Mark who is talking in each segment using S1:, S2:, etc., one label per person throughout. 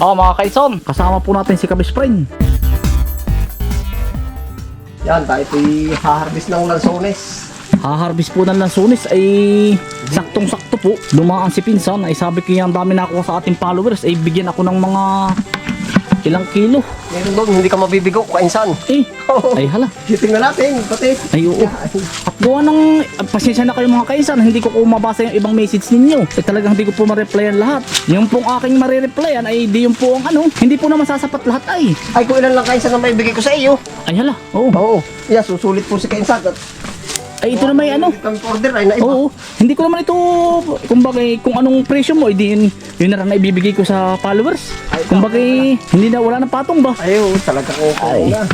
S1: Oh, mga kaison, kasama po natin si Kabis Friend.
S2: Yan, tayo po'y haharvest ng lansones.
S1: Haharbis po ng lansunis ay saktong-sakto po. Dumaan si Pinsan ay sabi ko yung dami nakuha sa ating followers ay bigyan ako ng mga ilang kilo.
S2: Meron doon, hindi ka mabibigo, kainsan.
S1: Eh, ay hala.
S2: Tingnan natin, pati.
S1: Ay oo. At gawa ng, ah, pasensya na kayo mga kaisan, hindi ko po mabasa yung ibang message ninyo. Eh talagang hindi ko po ma-replyan lahat. Yung pong aking marireplyan ay di yung po ang ano, hindi po naman sasapat lahat ay.
S2: Ay, kung ilan lang kainsan na may bigay ko sa iyo.
S1: Ay hala, oo.
S2: Oo. Yeah, susulit po si kainsan. At
S1: Ay ito na may ano.
S2: kami order ay naiba.
S1: Oo, hindi ko naman ito, kumbaga kung anong presyo mo, hindi yun, yun na lang na ibibigay ko sa followers. Kumbaga hindi na, wala na patong ba?
S2: Ay, oo, talaga ko.
S1: Ay.
S2: Na.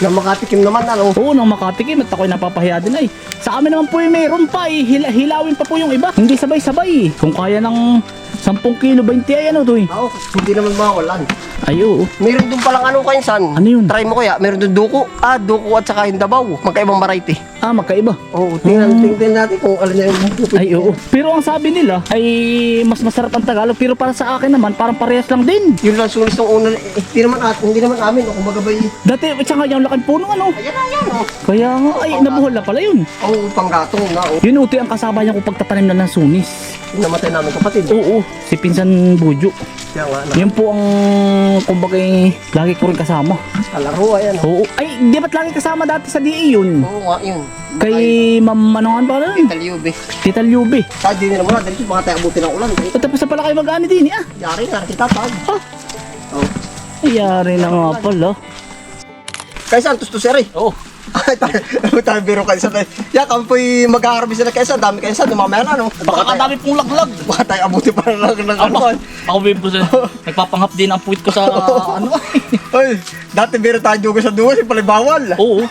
S2: na makatikim naman, ano.
S1: Oo, nang makatikim at ako'y napapahiya din ay. Sa amin naman po yung meron pa eh, hila, hilawin pa po yung iba. Hindi sabay-sabay. Kung kaya ng 10 kilo, 20 ay ano to eh.
S2: Oo, hindi naman mawalan.
S1: Ay oo.
S2: Meron doon palang ano kainsan.
S1: Ano yun?
S2: Try mo kaya, meron doon duko. Ah, duko at saka hindabaw. Magkaibang variety.
S1: Ah, magkaiba.
S2: Oo, tingnan, tingnan natin kung alin na yung
S1: Ay oo. Pero ang sabi nila ay mas masarap ang Tagalog pero para sa akin naman parang parehas lang din.
S2: Yun lang sulis ng una. Eh, hindi naman at, hindi naman amin. O, kumbaga ba y-
S1: Dati at saka yung laking puno ano.
S2: Ayan na, ayan. Oh.
S1: Kaya nga ay nabuhol na pala yun.
S2: Oo, panggatong na. Oh.
S1: Yun uti ang kasama niya kung pagtatanim na ng sunis.
S2: Yung namatay namin kapatid.
S1: Oo, si Pinsan Bujo.
S2: Nga, na,
S1: Yun po ang kumbaga eh, lagi ko rin kasama.
S2: kalaro, ayan. Oh.
S1: Oo. Ay, di ba't lagi kasama dati sa DA yun?
S2: Oo nga, yun.
S1: Kay Ma'am Anohan pa rin?
S2: Talyube.
S1: Tita Lyube.
S2: Sa di nila muna, dito mga tayo abutin ng ulan.
S1: O tapos na pala kayo mag-ani din eh ah.
S2: Yari na, kita tag.
S1: Ah,
S2: Oh.
S1: ayari na nga pala.
S2: Kaysa, antos to sir eh.
S1: Oo.
S2: Ay, tayo, tayo biro kaysa tayo. Ya, kami po'y mag-aarabis na kaysa. Dami kaysa, dumamaya na, no?
S1: Baka kadami pong laglag.
S2: baka tayo abutin pa lang ng ano.
S1: Ako bibo sa nagpapanghap din ang puwit ko sa ano.
S2: Ay, dati biro tayo dugo sa yung pala bawal.
S1: Oo.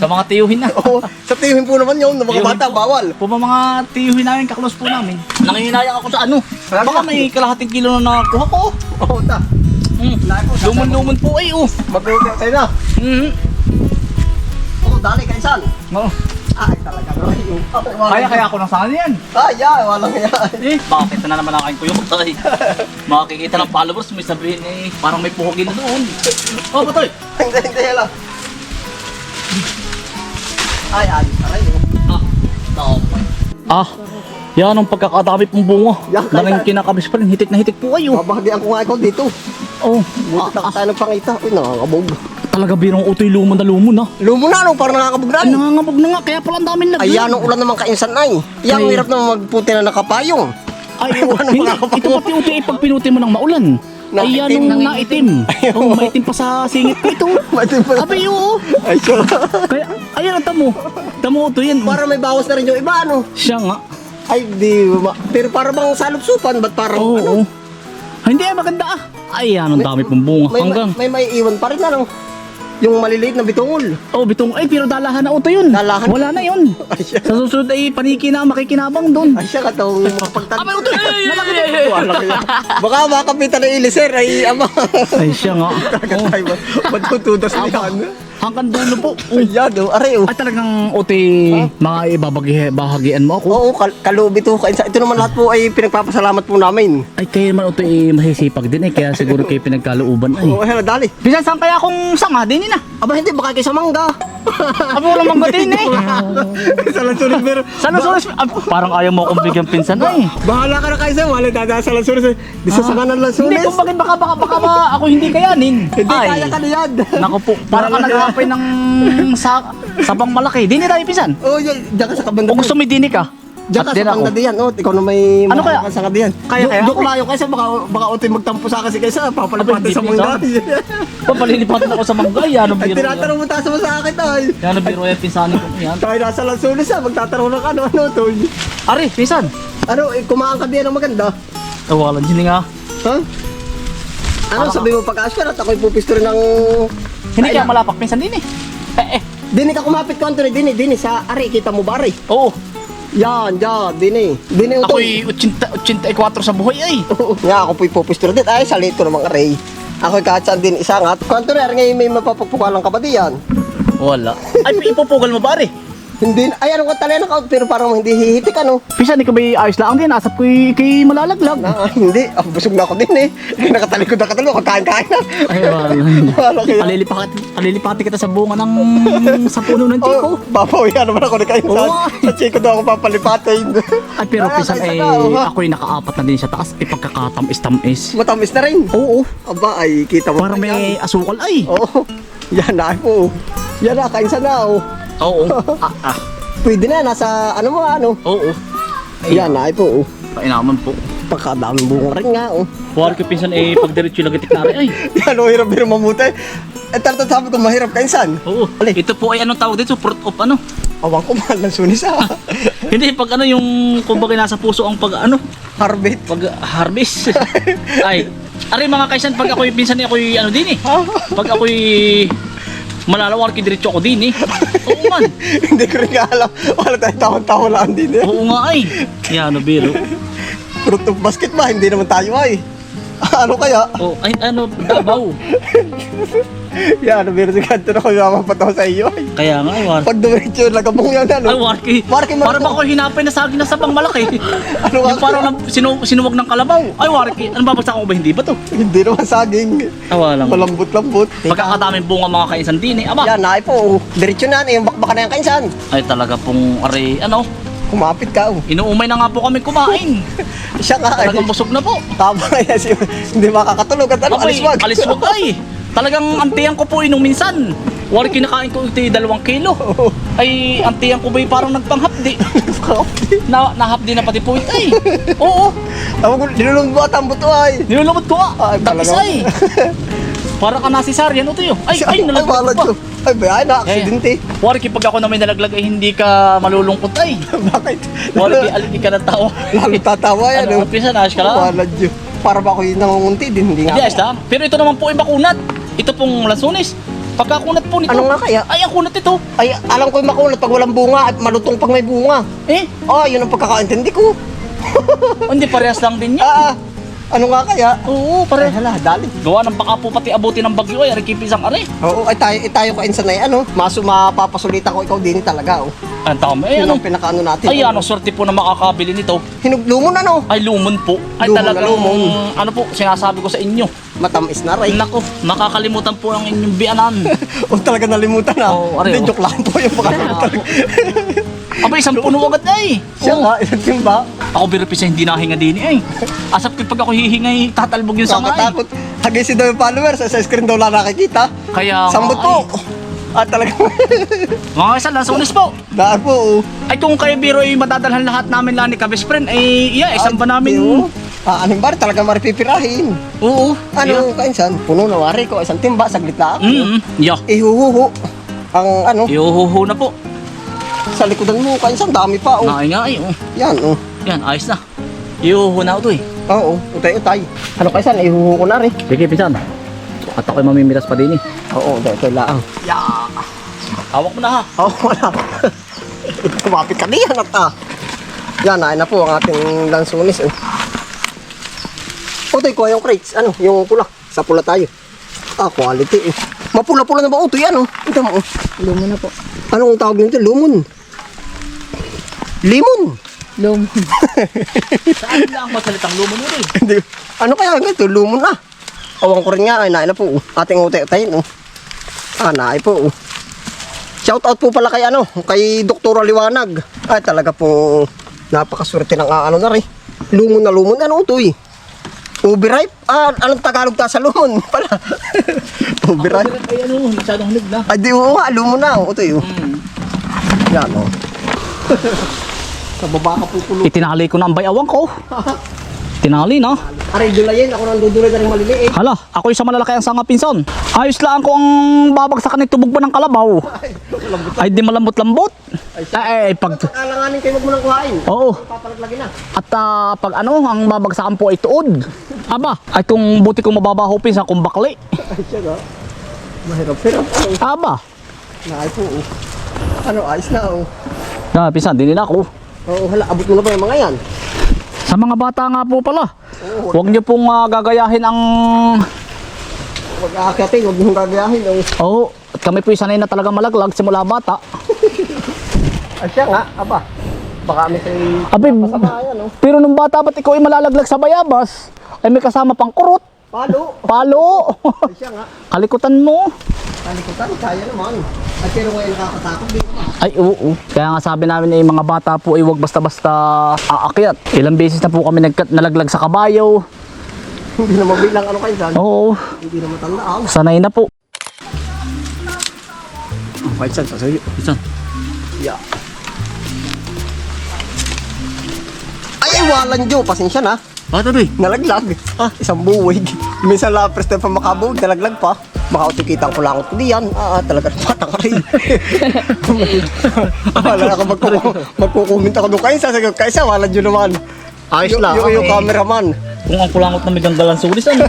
S1: Sa mga tiyuhin na.
S2: Oo, sa tiyuhin po naman yun, ng mga bata, bawal.
S1: Po mga tiyuhin namin, kaklos po namin. Nangihinayang ako sa ano. Baka may kalahating kilo na nakuha ko.
S2: Oo, ta.
S1: Mm. Lumon-lumon po ay oh.
S2: Mag-uwi tayo na.
S1: Mm.
S2: Dali, kaysan.
S1: Oo.
S2: Ay, talaga na.
S1: Kaya kaya ako nang sana yan.
S2: Ay, ya, walang yan.
S1: Eh, bakit na naman ang aking kuyok tay? Makikita ng followers, may sabihin eh, parang may puhugin na doon. Oh, patoy!
S2: Hindi, hindi, hala. Ay, ay, aray. oh.
S1: Ah, tapay. Ah, yan ang pagkakadami pong bunga.
S2: Yan, kaya-
S1: Nanging kinakabis pa rin, hitik na hitik po kayo.
S2: Babahagian ko nga ikaw dito.
S1: Oh,
S2: Buti
S1: ah,
S2: na tayo nagpangita. Uy, nakakabog.
S1: talaga birong utoy lumon na lumon na.
S2: Lumo na, no? Parang nakakabog na.
S1: Ay, nangangabog na nga, kaya pala ang daming naglag.
S2: Ay, yan ang ulan naman kainsan ay. Yan,
S1: Ay.
S2: hirap naman magputi na nakapayong.
S1: Ay, oh,
S2: Ano
S1: hindi, ito pati utoy ay pag pinuti mo ng maulan. Ay, yan
S2: Naitim,
S1: nung naitim. Oh, maitim pa sa singit ko ito.
S2: Maitim pa.
S1: Abay, oo.
S2: Ay, siya.
S1: Kaya, ayan ang tamo. Tamo ito yan.
S2: Para may bawas na rin yung iba, ano?
S1: Siya nga.
S2: Ay, di ma- Pero para bang salupsupan, ba't parang
S1: Oo.
S2: ano?
S1: Ay, hindi, maganda ah. Ay, yan, ang dami pong bunga.
S2: May,
S1: Hanggang.
S2: may, may iwan pa rin, ano? Yung maliliit na bitungol.
S1: Oh, bitong, ay, pero dalahan na uto yun.
S2: Dalahan?
S1: Wala na yun.
S2: Ay, siya.
S1: Sa susunod ay paniki na ang makikinabang doon.
S2: Ay, siya katong makapagtan.
S1: Abay, uto!
S2: Wala kaya. Baka makapitan ng ilis, sir. Ay, ama.
S1: Ay, siya nga. Oh,
S2: Ay, matutudas na yan.
S1: Hanggang dulo po.
S2: Ayan, oh, aray, oh.
S1: Ay, talagang uti, mga ibabagi, bahagian mo ako.
S2: Oo, kal kalubi to. Kainsa. Ito naman lahat po ay pinagpapasalamat po namin.
S1: Ay, kayo naman uti masisipag din eh. Kaya siguro kayo pinagkalooban ay.
S2: Oo, oh, dali.
S1: Bisan saan kaya akong sanga din yun ah?
S2: Aba, hindi, baka kayo sa mangga.
S1: Aba, walang mangga din eh.
S2: sa lansunis, pero...
S1: Sana sulis, ah, parang ayaw mo akong bigyan pinsan ay.
S2: Bahala ka na kayo sa wala dadaan sa lansunis. Di sa sanganan
S1: Hindi,
S2: lansunis.
S1: kung bakit baka, baka, baka, ba ako hindi kayanin.
S2: Hindi, kaya ka na yan.
S1: Naku po, parang ka naghahapay ng sa, sabang malaki. Dini tayo pisan.
S2: Oo, oh, yan. Diyan ka sa kabanda.
S1: O gusto mo dini ka?
S2: Diyan ka sa
S1: ako.
S2: Oh, ikaw na may...
S1: Ano kaya?
S2: Sa kadiyan.
S1: Kaya, kaya ako?
S2: layo kasi baka, baka otoy magtampo sa kasi kaysa. Papalapatin
S1: Aba,
S2: sa mangga.
S1: Papalilipatan ako sa mangga. Yan ang
S2: Ay,
S1: biro
S2: tinatanong mo taas mo sa akin, tay.
S1: Yan ang biro yan, pinsanin ko yan.
S2: Tayo nasa lansunis ah. Magtatanong ng ano, ano, toy.
S1: Ari, pinsan.
S2: Ano, eh, kumaan ka ng maganda.
S1: Tawalan din nga.
S2: Ha? Ano, sabi mo pag-asper at ako'y pupisto rin ng...
S1: Hindi
S2: Ay,
S1: kaya
S2: na-
S1: malapak pinsan din eh. Eh, eh.
S2: Dini ka kumapit ko, Anthony. Dini, dini. Sa ari, kita mo ba, ari?
S1: Oo.
S2: Yan, yan, dini. Dini ito.
S1: Ako'y 80, 84 sa buhay ay.
S2: Nga ako po'y pupisto rin. Ay, sa lito namang aray. Ako'y katsan din isangat. Anthony, ari ngayon may mapapagpukalang ka ba diyan?
S1: Wala. Ay, ipupugal mo ba, Ari?
S2: Hindi, ay ano ka talena ka, pero parang hindi hihitik ano.
S1: Pinsan, ikaw ba ayos lang din? Asap ko kay malalaglag.
S2: Na, hindi, ah, busog na ako din eh. Kaya nakatalikod na katalo, kakain-kain na.
S1: Ay, wala.
S2: Kaya.
S1: Palilipati, kita sa bunga ng sa puno ng
S2: Oh,
S1: tiko.
S2: babawihan naman ako ni Kainsan.
S1: Oo.
S2: Sa chiko daw ako papalipatin.
S1: Ay, pero
S2: Ah, kaysa
S1: eh,
S2: oh, ha?
S1: ako'y nakaapat na din sa taas. Eh, pagkakatamis-tamis.
S2: Matamis na rin.
S1: Oo,
S2: Aba, ay kita mo.
S1: parang may asukal ay.
S2: Oo. Yan na po. Yan na, Kainsan na oh.
S1: Oo. ah, ah.
S2: Pwede na, nasa ano mo ano.
S1: Oo.
S2: Yan na po. oh.
S1: Painaman po.
S2: Pagkadaming bunga rin nga oh.
S1: Huwag ko pinsan, eh, pag diretso lang itik na rin. Ay,
S2: Yan, oh, hirap-hirap mamuti. Eh, talagang sabi ko, mahirap Kainsan.
S1: oo.
S2: Alin?
S1: Ito po ay anong tawag dito? Fruit of ano?
S2: Awang ko, mahal ng sunis ah.
S1: Hindi, pag ano yung, kumbaga nasa puso ang pag ano,
S2: Harbit.
S1: pag harvest. ay, ari mga kaisan, pag ako'y pinsan ako'y ano din eh. Pag ako'y malalawar ki diretso ako din eh. Oo man.
S2: Hindi ko rin alam. Wala tayong tawang-tawa lang din eh.
S1: Oo nga ay. Yan, no, biro.
S2: Fruit of basket ba? Hindi naman tayo ay. ano kaya?
S1: Oh, ay ano, dabaw.
S2: Yan, ano meron si Kanto na ko mapataw sa iyo ay.
S1: Kaya nga ay, war.
S2: Pag dumiretso, lagabong yan
S1: Ay,
S2: ano.
S1: warki.
S2: Warki,
S1: Para
S2: Marco.
S1: ba ako hinapay na saging na sabang malaki?
S2: Ano nga?
S1: yung parang na, sinu, sinuwag ng kalabaw. Ay, warki. Ano babagsak ko ba? Hindi ba to?
S2: Hindi naman saging.
S1: Awa lang.
S2: Malambot-lambot.
S1: Pagkakadaming bunga mga kaisan din eh. Aba.
S2: Yan, naay po. Diretso na, yung bakbaka na yung kainsan.
S1: Ay talaga pong ari, ano,
S2: Kumapit ka. oh.
S1: inuumay na nga po kami kumain.
S2: Siya ka. ay.
S1: Talagang busog na po.
S2: Tama yan. Hindi makakatulog at ano,
S1: Abay,
S2: aliswag.
S1: aliswag ay. Talagang antiyan ko po inong minsan. Wari kinakain ko ito dalawang kilo. Ay, antiyan ko ba'y parang nagpanghapdi. na, nahapdi na pati po ito ay. Oo,
S2: Tama ko, nilulong mo at ang buto ay.
S1: nilulungkot ko Tapis
S2: talaga.
S1: ay. Para ka na si Sarian ito yun. Ay, ay, nalaglag
S2: wala
S1: ko pa.
S2: Ay, ba, ay, na-aksidente.
S1: Wari pag ako na may nalaglag ay hindi ka malulungkot ay.
S2: Bakit?
S1: Wari aligi ka ng tao.
S2: Lalo tatawa yan.
S1: Ano,
S2: oh.
S1: pisa na ka lang.
S2: Wala. Para ba ako yung nangungunti din? Hindi nga.
S1: Hindi, lang. Pero ito naman po ay makunat. Ito pong lansunis. Pagkakunat po nito.
S2: Ano nga kaya?
S1: Ay, ang kunat ito.
S2: Ay, alam ko yung makunat pag walang bunga at malutong pag may bunga.
S1: Eh,
S2: Ah, yun ang pagkakaintindi ko.
S1: hindi parehas lang din yan.
S2: Ah, ano nga kaya?
S1: Oo,
S2: Ay,
S1: parehas.
S2: hala, dali.
S1: Gawa ng baka po pati abutin ng bagyo ay rikipisang are.
S2: Oo, ay tayo, ay tayo ka insan na yan, ano? Maso mapapasulitan ko ikaw din talaga, oh.
S1: Ang tama. Ay,
S2: Yun
S1: ano?
S2: ang pinakaano natin.
S1: Ay,
S2: oh.
S1: ano, swerte po na makakabili nito.
S2: Hinuglumo na, no?
S1: Ay, lumon po. Ay,
S2: Lumon na
S1: talagang,
S2: lumon.
S1: ano po, sinasabi ko sa inyo.
S2: Matamis na, ray.
S1: Nako, makakalimutan po ang inyong bianan.
S2: o talaga nalimutan na.
S1: Oo, aray,
S2: Hindi,
S1: oh.
S2: joke lang po yung pagkakalimutan.
S1: Aba, isang puno agad ay.
S2: Siya
S1: Oo.
S2: nga, ilang timba.
S1: Ako biripis hindi nahinga din eh. Asap ko pag ako hihingay, tatalbog yung sangay.
S2: Nakakatakot. Hagisin daw yung followers, sa screen daw lang nakikita.
S1: Kaya,
S2: Sambot
S1: ay,
S2: po. At talaga,
S1: Mga isa, lansunis po.
S2: daan po.
S1: Ay kung kayo biro ay madadalhan lahat namin lang ni Kabis Friend, ay iya, isang ba namin?
S2: Ah, anong bar, talaga maripipirahin.
S1: Oo.
S2: Ano, kainsan? Puno na wari ko, isang timba, saglit lang.
S1: Mm, yeah.
S2: Ihuhuhu. Ang ano,
S1: Iuhuhu na po.
S2: sa likodan mo, kainsan, dami pa, oh.
S1: Naay nga ay, oh.
S2: Yan, oh.
S1: Yan, ayos na. Iuhuhu na ito eh.
S2: Oo, utay-utay. Ano kainsan, ihuhu ko na rin.
S1: Sige, pinsan. At ako'y mamimiras pa din eh.
S2: Oo, utay-utay lang.
S1: Yeah. Hawak mo na ha.
S2: Oo, wala. Kumapit ka diyan at ah. Yan, ay na po ang ating lansunis. Oh. Utoy, kuha yung crates. Ano, yung pula. Sa pula tayo. Ah, quality. Eh. Mapula-pula na ba utoy? Ano? Ito mo. oh.
S3: Lumo na po.
S2: Anong tawag nito? Lumon. Limon.
S3: Lumo.
S1: Saan lang masalitang lumo mo rin?
S2: Hindi. ano kaya ganito? Lumon na. Awang ko rin nga. Ay, na po. oh. Ating utay-utayin. Oh. Ah, naay po. Oh. Shout out po pala kay ano, kay Doktora Liwanag. Ay talaga po napakaswerte ng ah, ano na rin. Lumon na lumon ano to eh. Overripe? Ah, anong Tagalog ta sa lumon pala? Overripe?
S1: Ay ano, masyadong hinig na.
S2: Ay di oo nga, lumon na. Oh, to eh.
S1: Mm.
S2: Yan oh. sa baba ka pupulo.
S1: Itinali ko na ang bayawang ko. Tinali na.
S2: Aray, dulayin. Ako nang dudulay na rin maliliit.
S1: Hala, ako yung sa malalaki ang sanga pinson. Ayos lang ko ang babagsakan ng tubog ba ng kalabaw. Ay di malambot-lambot. Ay, pag...
S2: Alanganin kayo wag mo nang kuhain.
S1: Oo.
S2: Papalaglagin na.
S1: At ah, pag ano, ang babagsakan po ay tuod. Aba, ay kung buti kong mababaho pinsan kung bakli.
S2: Ay, siya. Mahirap-hirap.
S1: Aba,
S2: Naay po oh. Ano, ayos na oh.
S1: na pinsan, din nila ako.
S2: Oo, hala, abot mo na ba yung mga yan?
S1: Sa mga bata nga po pala.
S2: Oo,
S1: Huwag niyo pong ah, gagayahin ang...
S2: Huwag aakyatin, huwag mong gagayahin. Oh.
S1: Oo, at kami po sanay na talaga malaglag simula bata.
S2: Ay siya nga, aba. Baka may say...
S1: Abay,
S2: Masama yan, oh.
S1: pero nung bata ba't ikaw ay malalaglag sa bayabas? Ay may kasama pang kurot,
S2: Palo.
S1: palo.
S2: Ay siya nga.
S1: Kalikutan mo.
S2: Talikutan, kaya naman. Ay pero ngayon nakakatakot din ba?
S1: Ay, oo. Kaya nga sabi namin ay mga bata po ay huwag basta-basta aakyat. Ilang beses na po kami nagkat nalaglag sa kabayo.
S2: Hindi na mabilang ano kayo dyan.
S1: Oo,
S2: Hindi na matandaan.
S1: sanay na po.
S2: Fight saan, sasayo.
S1: Isan?
S2: Yeah. Ay, walang Diyo. Pasensya na.
S1: Bata ba
S2: Nalaglag. Ah, isang buwig. Minsan la first time pa makabuwig, nalaglag pa. Baka utikitan ko lang ko diyan. Ah, talaga patang rin. Wala ako magkuku magkukumint ako doon. Kaysa, sagot kaysa, wala Diyo naman.
S1: Ayos lang.
S2: Yung, yung cameraman.
S1: Kung ang kulangot na may ganggalan sulis, ano?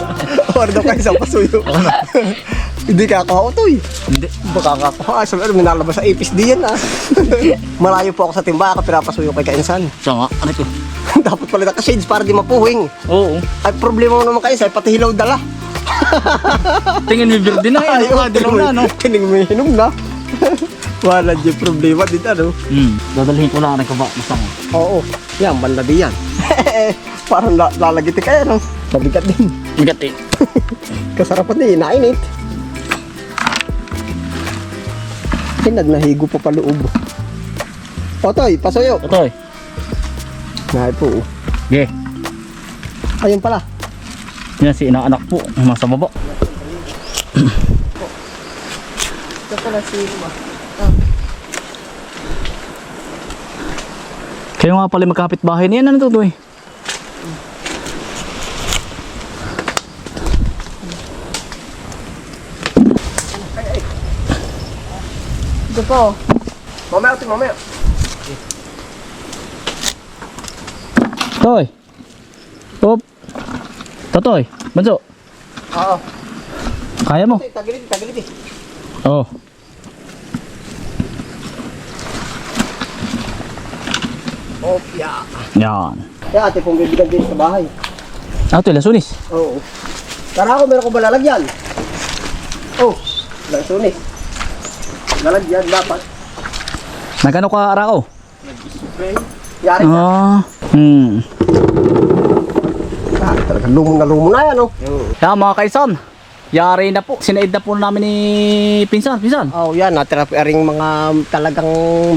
S2: Wala daw kaysa pasuyo. Hindi ka ako to eh.
S1: Hindi.
S2: Baka ako. Ah, sabi, ano, minalabas sa ipis diyan ah. Malayo po ako sa timba, ako pinapasuyo kay Kainsan.
S1: Siya nga, ano ko?
S2: Dapat pala naka-shades para di mapuhing.
S1: Oo.
S2: Ay, problema mo naman kayo, sa pati hilaw dala.
S1: Tingin mo birdi na yan.
S2: oh,
S1: Ay, dilaw na, no?
S2: Kining may hinom na. Wala dyan problema din ano.
S1: Hmm. Dadalhin ko lang rin ko ba? Masama.
S2: Oo. Yan, banda di yan. Parang la lalagiti kaya no. Mabigat din.
S1: Bigat eh.
S2: Kasarapan din, nainit. Ay, nagnahigo pa pa loob. Otoy, pasuyo.
S1: Eh.
S2: Nahay po.
S1: Okay.
S2: Ayun pala.
S1: Yan si inaanak po. Nasa baba.
S2: Ito pala si
S1: Kayo nga pala magkapit bahay niyan. Ano to to eh?
S2: Ito po. Mamaya, ito mamaya.
S1: Toy. Op. Totoy. Banso.
S2: Oo.
S1: Kaya mo?
S2: Tagilid, tagilid eh.
S1: Oo.
S2: Opya.
S1: Yan.
S2: Kaya ate pong bibigyan din sa bahay.
S1: Ah, ito lasunis.
S2: Oo. Tara ako, meron ko ba lalagyan? Oh, lasunis. Lalagyan dapat.
S1: Nagano ka arako?
S2: Yari ka.
S1: Ah. Hmm.
S2: Ah, talagang lumong na yan, oh.
S1: Yan mga kaisan. Yari na po. Sinaid na po namin ni Pinsan. Pinsan.
S2: Oh, yan, natira pa ring mga talagang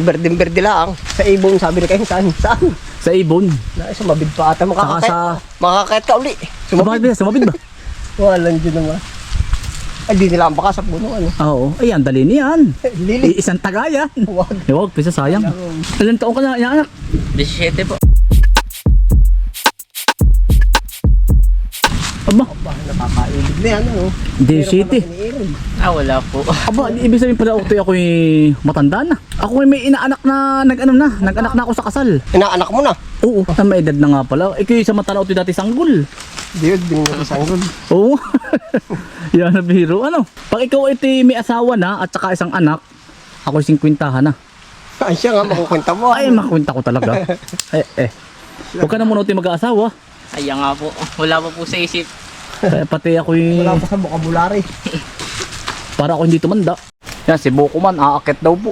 S2: berdeng-berde lang. Sa ibon, sabi ni kayo, saan? Saan?
S1: Sa ibon.
S2: Na, sumabid pa ata. Makakakait,
S1: sa...
S2: makakakait ka uli.
S1: Sumabit ba? Sumabit ba?
S2: Walang dyan naman. Ay, di nila ang baka sa puno, ano.
S1: Oo. Ay, ang dali niyan.
S2: Lili.
S1: Isang tagayan.
S2: Wag.
S1: Eh, wag. Pisa sayang. Ilan taon ka na, anak?
S3: 17 po.
S1: Aba.
S2: Nakakaibig na yan, ano.
S1: Hindi, city.
S3: Ah, wala po.
S1: Aba, di ibig sabihin pala ako ako matanda na. Ako ay may inaanak na nag-ano na, nag-anak na ako sa kasal.
S2: Inaanak mo na.
S1: Oo, na may edad na nga pala. Ikaw yung sa matanaw ito dati sanggol.
S2: Yun, binigyan ko sanggol.
S1: Oo. Yan na biro. Ano? Pag ikaw ito may asawa na at saka isang anak, ako yung 50 na.
S2: Ay, siya nga, makukwenta mo.
S1: Ay, makwenta ko talaga. eh, eh. Huwag ka na muna ito mag-aasawa.
S3: Ayan nga po. Wala pa po sa isip.
S1: Eh, pati ako yung...
S2: Wala pa sa vocabulary.
S1: Para ako hindi tumanda. Yan, si Bokuman, aakit daw po.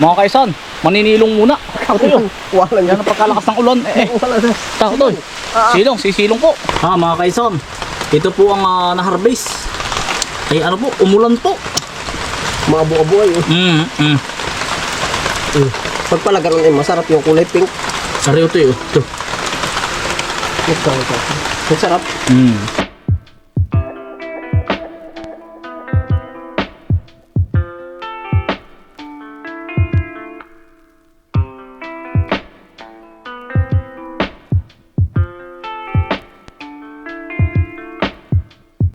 S1: Mga kaisan, maninilong muna. Yun.
S2: Wala
S1: Yan ang pagkalakas ng ulan. Eh, eh.
S2: Wala na.
S1: Tako doon. Silong, sisilong po. Ha, mga kaison. Ito po ang ah, na-harvest. Ay ano po, umulan po.
S2: Mga buo-buo ay.
S1: Mm, mm.
S2: Mm. Pag pala ganun ay masarap yung kulay pink.
S1: Sariyo to yun. Ito.
S2: Ito, ito. Masarap.
S1: Mm.